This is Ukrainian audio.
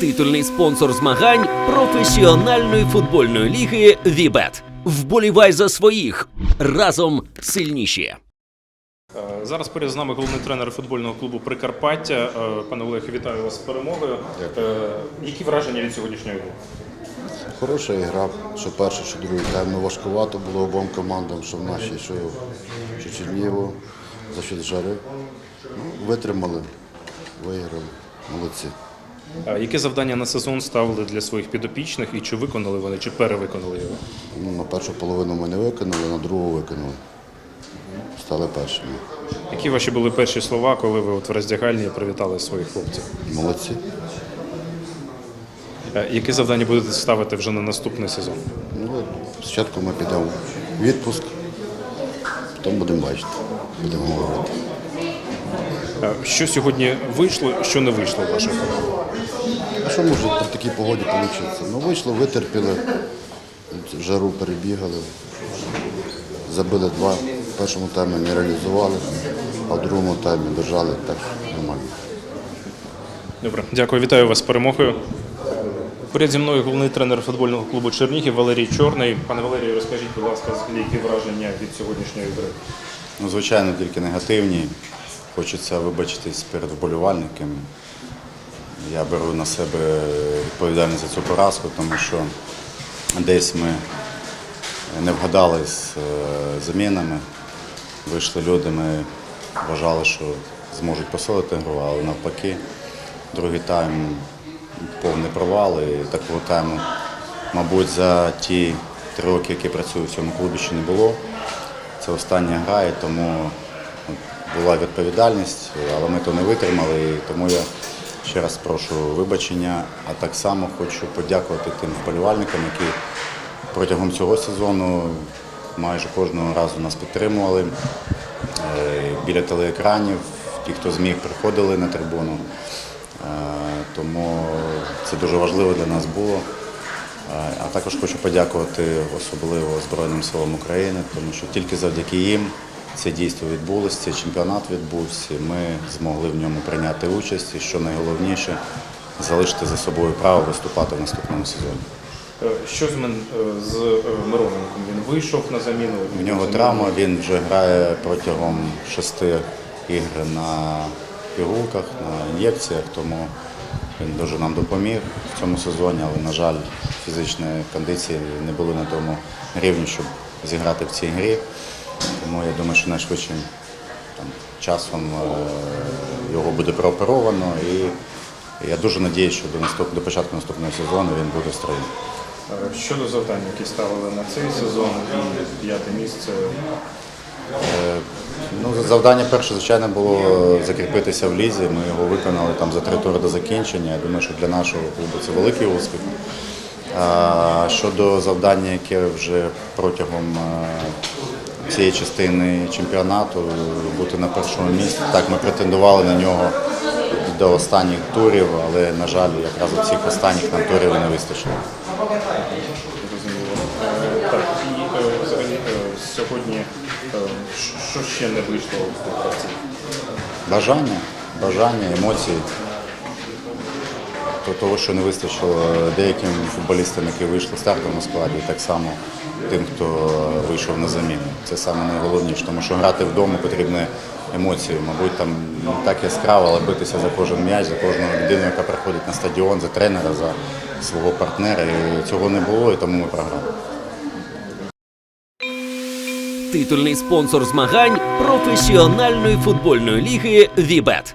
Титульний спонсор змагань професіональної футбольної ліги Вібет. Вболівай за своїх разом сильніші. Е, Зараз поряд з нами головний тренер футбольного клубу Прикарпаття. Е, Пане Олег, вітаю вас з перемогою. Е, Які враження від сьогоднішньої гри? Хороша гра, що перша, що другий тайм. Ну, важкувато було обом командам, що в нашій, що, що Чернігово, за счет жари. Ну, витримали, виграли. Молодці. Яке завдання на сезон ставили для своїх підопічних і чи виконали вони, чи перевиконали його? Ну, на першу половину ми не виконали, на другу виконали. Стали першими. Які ваші були перші слова, коли ви от в роздягальні привітали своїх хлопців? Молодці. Е, Яке завдання будете ставити вже на наступний сезон? Ну, спочатку ми підемо в відпуск, потім будемо бачити, будемо говорити. Е, Що сьогодні вийшло, що не вийшло в ваших команд? Що може при такій погоді вийти? Ну, вийшло, витерпіли, жару перебігали, забили два. В першому таймі не реалізували, а в другому таймі держали так нормально. Добре, дякую, вітаю вас з перемогою. Поряд зі мною головний тренер футбольного клубу Чернігів Валерій Чорний. Пане Валерію, розкажіть, будь ласка, які враження від сьогоднішньої гри? Ну, звичайно, тільки негативні. Хочеться вибачитись перед вболівальниками. Я беру на себе відповідальність за цю поразку, тому що десь ми не вгадали з е, замінами. Вийшли люди, ми вважали, що зможуть посилити гру, але навпаки, другий тайм повний провал. І такого тайму, мабуть, за ті три роки, які працюю в цьому клубі, ще не було. Це остання гра, і тому була відповідальність, але ми то не витримали. І тому я ще раз прошу вибачення, а так само хочу подякувати тим вболівальникам, які протягом цього сезону майже кожного разу нас підтримували. Е, Біля телеекранів, ті, хто зміг, приходили на трибуну. Е, Тому це дуже важливо для нас було. Е, А також хочу подякувати особливо Збройним силам України, тому що тільки завдяки їм це дійство відбулося, цей чемпіонат відбувся. Ми змогли в ньому прийняти участь і, що найголовніше, залишити за собою право виступати в наступному сезоні. Е, Що з, е, з е, Мироненком? Він вийшов на заміну? У нього травма, він вже грає протягом шести ігр на пігулках, на ін'єкціях, тому він дуже нам допоміг в цьому сезоні, але, на жаль, фізичні кондиції не були на тому рівні, щоб зіграти в цій грі. Тому я думаю, що найшвидшим там, часом е, його буде прооперовано і я дуже сподіваюся, що до, наступ... до початку наступного сезону він буде строю. Е, Щодо завдань, які ставили на цей сезон і п'яте місце, Ну, завдання перше, звичайно, було закріпитися в лізі. Ми його виконали там за три тури до закінчення. Я думаю, що для нашого клубу це великий успіх. А щодо завдання, яке вже протягом е, цієї частини чемпіонату бути на першому місці. Так, ми претендували на нього до останніх турів, але, на жаль, якраз у цих останніх нам турів не вистачило. Е, Так, і е, взагалі сьогодні е, що ще не вийшло у гравців? Бажання, бажання, емоції. То того, що не вистачило деяким футболістам, які вийшли в стартовому складі, так само тим, хто вийшов на заміну. Це саме найголовніше, тому що грати вдома потрібні емоції. Мабуть, там так яскраво, але битися за кожен м'яч, за кожну людину, яка приходить на стадіон, за тренера, за свого партнера. І цього не було, і тому ми програли. Титульний спонсор змагань професіональної футбольної ліги Вібет.